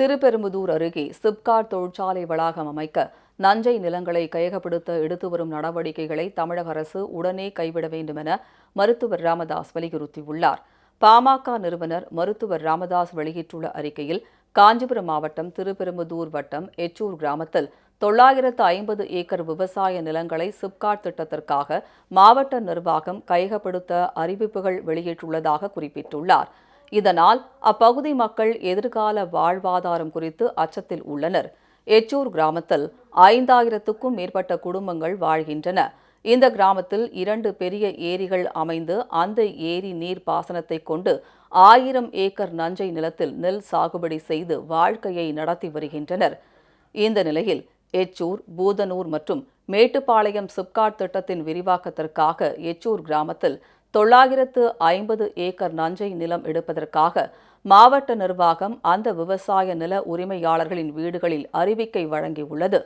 திருப்பெரும்புதூர் அருகே சிப்காட் தொழிற்சாலை வளாகம் அமைக்க நஞ்சை நிலங்களை கையகப்படுத்த எடுத்து வரும் நடவடிக்கைகளை தமிழக அரசு உடனே கைவிட வேண்டும் என மருத்துவர் ராமதாஸ் வலியுறுத்தியுள்ளார். பாமக நிறுவனர் மருத்துவர் ராமதாஸ் வெளியிட்டுள்ள அறிக்கையில் காஞ்சிபுரம் மாவட்டம் திருப்பெரும்புதூர் வட்டம் எச்சூர் கிராமத்தில் தொள்ளாயிரத்து ஐம்பது ஏக்கர் விவசாய நிலங்களை சிப்காட் திட்டத்திற்காக மாவட்ட நிர்வாகம் கையகப்படுத்த அறிவிப்புகள் வெளியிட்டுள்ளதாக குறிப்பிட்டுள்ளார். இதனால் அப்பகுதி மக்கள் எதிர்கால வாழ்வாதாரம் குறித்து அச்சத்தில் உள்ளனர். எச்சூர் கிராமத்தில் ஐந்தாயிரத்துக்கும் மேற்பட்ட குடும்பங்கள் வாழ்கின்றன. இந்த கிராமத்தில் இரண்டு பெரிய ஏரிகள் அமைந்து அந்த ஏரி நீர் பாசனத்தை கொண்டு ஆயிரம் ஏக்கர் நஞ்சை நிலத்தில் நெல் சாகுபடி செய்து வாழ்க்கையை நடத்தி வருகின்றனர். இந்த நிலையில் எச்சூர் பூதனூர் மற்றும் மேட்டுப்பாளையம் சிப்காட் திட்டத்தின் விரிவாக்கத்திற்காக எச்சூர் கிராமத்தில் தொள்ளாயிரத்து ஐம்பது ஏக்கர் நஞ்சை நிலம் எடுப்பதற்காக மாவட்ட நிர்வாகம் அந்த விவசாய நில உரிமையாளர்களின் வீடுகளில் அறிவிக்கை வழங்கியுள்ளது.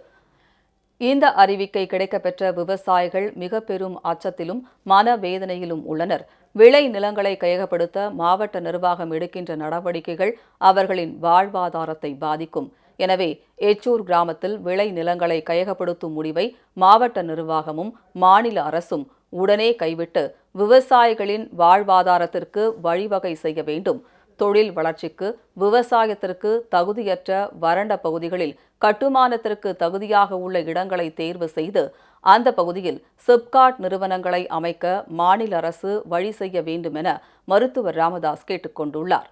இந்த அறிவிக்கை கிடைக்கப்பெற்ற விவசாயிகள் மிக பெரும் அச்சத்திலும் மனவேதனையிலும் உள்ளனர். விளை நிலங்களை கையகப்படுத்த மாவட்ட நிர்வாகம் எடுக்கின்ற நடவடிக்கைகள் அவர்களின் வாழ்வாதாரத்தை பாதிக்கும். எனவே எச்சூர் கிராமத்தில் விளை நிலங்களை கையகப்படுத்தும் முடிவை மாவட்ட நிர்வாகமும் மாநில அரசும் உடனே கைவிட்டு விவசாயிகளின் வாழ்வாதாரத்திற்கு வழிவகை செய்ய வேண்டும். தொழில் வளர்ச்சிக்கு விவசாயத்திற்கு தகுதியற்ற வறண்ட பகுதிகளில் கட்டுமானத்திற்கு தகுதியாக உள்ள இடங்களை தேர்வு செய்து அந்த பகுதியில் சிப்காட் நிறுவனங்களை அமைக்க மாநில அரசு வழி செய்ய வேண்டும் என மருத்துவர் ராமதாஸ் கேட்டுக்கொண்டுள்ளார்.